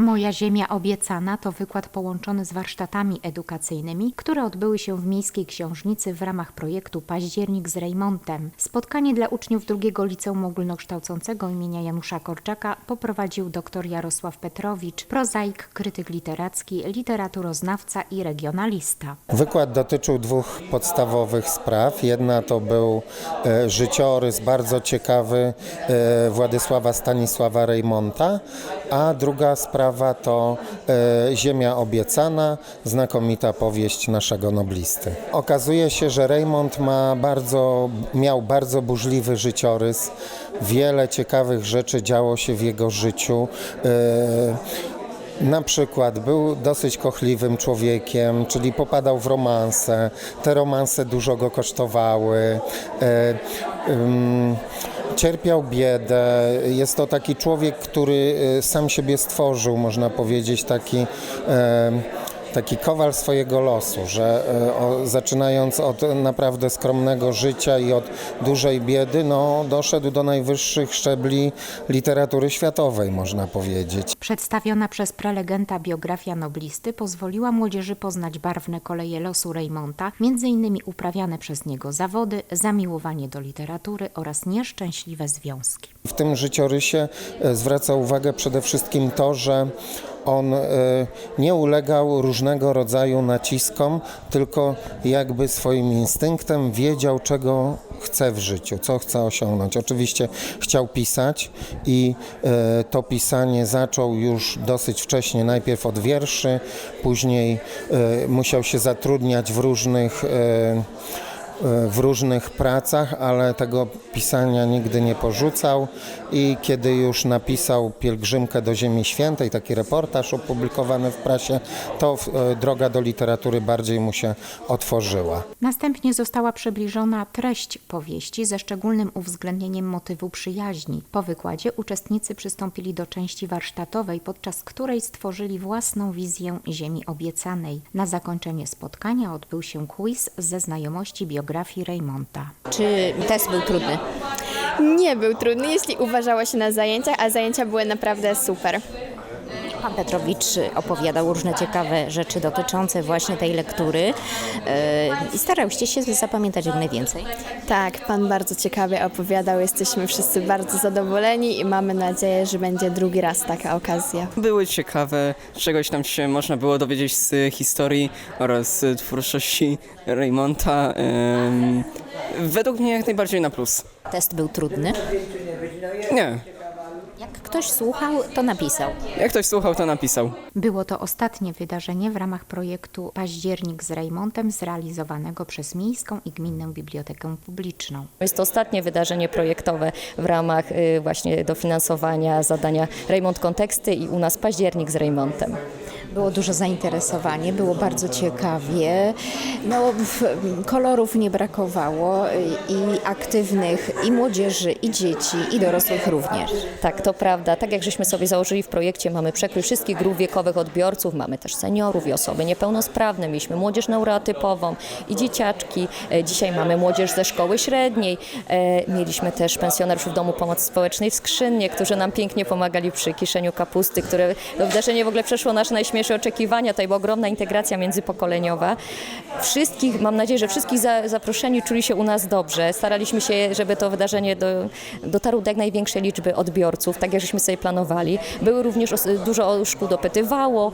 Moja Ziemia Obiecana to wykład połączony z warsztatami edukacyjnymi, które odbyły się w Miejskiej Książnicy w ramach projektu Październik z Rejmontem. Spotkanie dla uczniów drugiego Liceum Ogólnokształcącego imienia Janusza Korczaka poprowadził dr Jarosław Petrowicz, prozaik, krytyk literacki, literaturoznawca i regionalista. Wykład dotyczył dwóch podstawowych spraw. Jedna to był e, życiorys bardzo ciekawy e, Władysława Stanisława Rejmonta, a druga sprawa to e, Ziemia obiecana, znakomita powieść naszego noblisty. Okazuje się, że Rejmont ma bardzo, miał bardzo burzliwy życiorys. Wiele ciekawych rzeczy działo się w jego życiu. E, na przykład był dosyć kochliwym człowiekiem, czyli popadał w romanse. Te romanse dużo go kosztowały. E, cierpiał biedę. Jest to taki człowiek, który e, sam siebie stworzył, można powiedzieć, taki. E, taki kowal swojego losu, że e, o, zaczynając od naprawdę skromnego życia i od dużej biedy, no, doszedł do najwyższych szczebli literatury światowej, można powiedzieć. Przedstawiona przez prelegenta biografia noblisty pozwoliła młodzieży poznać barwne koleje losu Rejmonta, m.in. uprawiane przez niego zawody, zamiłowanie do literatury oraz nieszczęśliwe związki. W tym życiorysie e, zwraca uwagę przede wszystkim to, że on e, nie ulegał różnego rodzaju naciskom, tylko jakby swoim instynktem wiedział, czego chce w życiu, co chce osiągnąć. Oczywiście chciał pisać i e, to pisanie zaczął już dosyć wcześnie, najpierw od wierszy, później e, musiał się zatrudniać w różnych w różnych pracach, ale tego pisania nigdy nie porzucał i kiedy już napisał Pielgrzymkę do Ziemi Świętej, taki reportaż opublikowany w prasie, to e, droga do literatury bardziej mu się otworzyła. Następnie została przybliżona treść powieści ze szczególnym uwzględnieniem motywu przyjaźni. Po wykładzie uczestnicy przystąpili do części warsztatowej, podczas której stworzyli własną wizję Ziemi Obiecanej. Na zakończenie spotkania odbył się quiz ze znajomości biografii Rejmonta. Czy test był trudny? Nie był trudny, jeśli uważało się na zajęciach, a zajęcia były naprawdę super. Pan Petrowicz opowiadał różne ciekawe rzeczy dotyczące właśnie tej lektury yy, i starałyście się zapamiętać jak najwięcej. Tak, pan bardzo ciekawie opowiadał, jesteśmy wszyscy bardzo zadowoleni i mamy nadzieję, że będzie drugi raz taka okazja. Były ciekawe, czegoś tam się można było dowiedzieć z historii oraz twórczości Raymonta. Ym, według mnie jak najbardziej na plus. Test był trudny. Nie, ktoś słuchał, to napisał. jak ktoś słuchał, to napisał. Było to ostatnie wydarzenie w ramach projektu Październik z Rejmontem zrealizowanego przez Miejską i Gminną Bibliotekę Publiczną. Jest to ostatnie wydarzenie projektowe w ramach y, właśnie dofinansowania zadania Raymond Konteksty i u nas październik z Raymontem. Było dużo zainteresowanie, było bardzo ciekawie. No, w, kolorów nie brakowało i aktywnych, i młodzieży, i dzieci, i dorosłych również. Tak, to prawda. Tak jak żeśmy sobie założyli w projekcie, mamy przekrój wszystkich grup wiekowych odbiorców, mamy też seniorów i osoby niepełnosprawne, mieliśmy młodzież neurotypową i dzieciaczki. E, Dzisiaj mamy młodzież ze szkoły średniej. E, Mieliśmy też pensjonariuszów Domu Pomocy Społecznej w Skrzynnie, którzy nam pięknie pomagali przy kiszeniu kapusty, które to wydarzenie w ogóle przeszło nasze najśmielsze oczekiwania. Tutaj była ogromna integracja międzypokoleniowa. Wszystkich, mam nadzieję, że wszystkich za, zaproszeni czuli się u nas dobrze. Staraliśmy się, żeby to wydarzenie do, dotarło do jak największej liczby odbiorców, tak jak żeśmy sobie planowali. Były również os- dużo szkół dopytywało,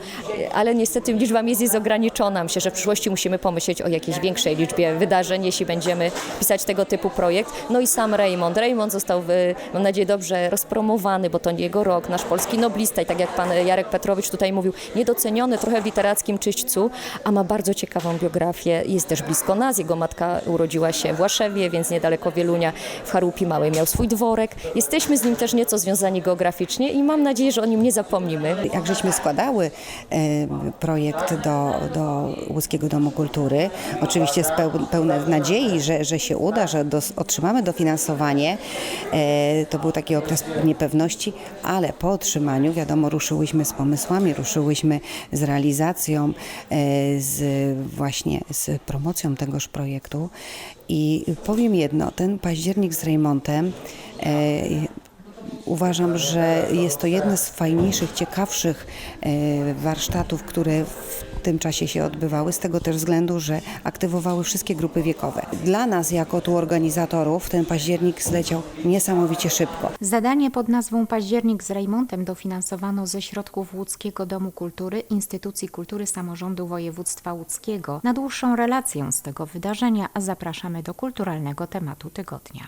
ale niestety liczba miejsc jest ograniczona. Myślę, że w przyszłości musimy pomyśleć o jakiejś większej liczbie wydarzeń, jeśli będziemy pisać tego typu projekt. No i sam Raymond. Raymond został, y, mam nadzieję, dobrze rozpromowany, bo to jego rok, nasz polski noblista i tak jak pan Jarek Petrowicz tutaj mówił, niedoceniony trochę w literackim czyśćcu, a ma bardzo ciekawą biografię. Jest też blisko nas. Jego matka urodziła się w Łaszewie, więc niedaleko Wielunia w Charupi Małej miał swój dworek. Jesteśmy z nim też nieco związani geograficznie i mam nadzieję, że o nim nie zapomnimy. Jak żeśmy składały e, projekt do, do Łuskiego Domu Kultury, oczywiście z peł, pełne nadziei, że, że się uda, że dos, otrzymamy dofinansowanie. E, to był taki okres niepewności, ale po otrzymaniu, wiadomo, ruszyłyśmy z pomysłami, ruszyłyśmy z realizacją, e, z właśnie z promocją tegoż projektu. I powiem jedno, ten październik z Rejmontem e, Uważam, że jest to jedne z fajniejszych, ciekawszych e, warsztatów, które w tym czasie się odbywały, z tego też względu, że aktywowały wszystkie grupy wiekowe. Dla nas, jako tu organizatorów, ten październik zleciał niesamowicie szybko. Zadanie pod nazwą Październik z Rejmontem dofinansowano ze środków Łódzkiego Domu Kultury, Instytucji Kultury Samorządu Województwa Łódzkiego. Na dłuższą relację z tego wydarzenia zapraszamy do kulturalnego tematu tygodnia.